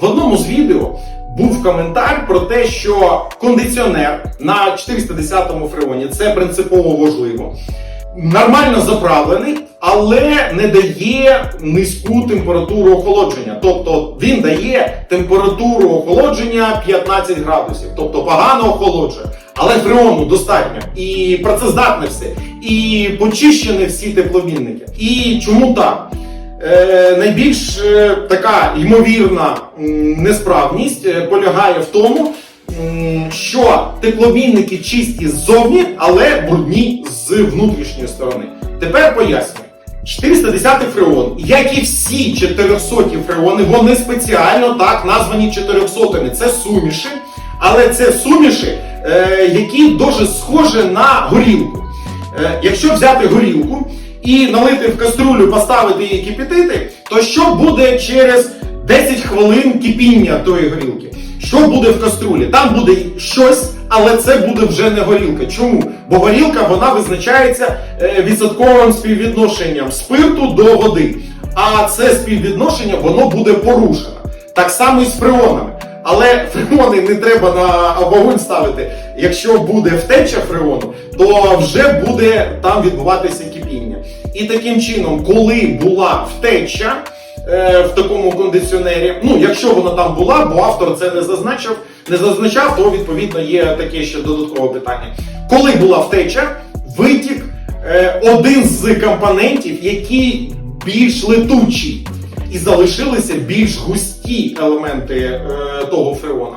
В одному з відео був коментар про те, що кондиціонер на 410-му фреоні це принципово важливо. Нормально заправлений, але не дає низьку температуру охолодження. Тобто він дає температуру охолодження 15 градусів, тобто погано охолоджує. Але фреону достатньо і працездатне все, і почищені всі тепловільники. І чому так? Е, найбільш е, така ймовірна несправність е, полягає в тому, що тепловільники чисті ззовні, але брудні з внутрішньої сторони. Тепер пояснюю. 410 фреон, як і всі 400 фреони, вони спеціально так названі 400-ми. Це суміші, але це суміші, які дуже схожі на горілку. Якщо взяти горілку і налити в каструлю, поставити її кипятити, то що буде через 10 хвилин кипіння тої горілки? Що буде в каструлі? Там буде щось, але це буде вже не горілка. Чому? Бо горілка вона визначається е, відсотковим співвідношенням спирту до води. А це співвідношення воно буде порушено. Так само і з фреонами. Але фреони не треба на вогонь ставити. Якщо буде втеча фреону, то вже буде там відбуватися кипіння. І таким чином, коли була втеча е, в такому кондиціонері, ну якщо вона там була, бо автор це не зазначив, не зазначав, то відповідно є таке ще додаткове питання. Коли була втеча, витік е, один з компонентів, який більш летучий і залишилися більш густі елементи е, того фреона.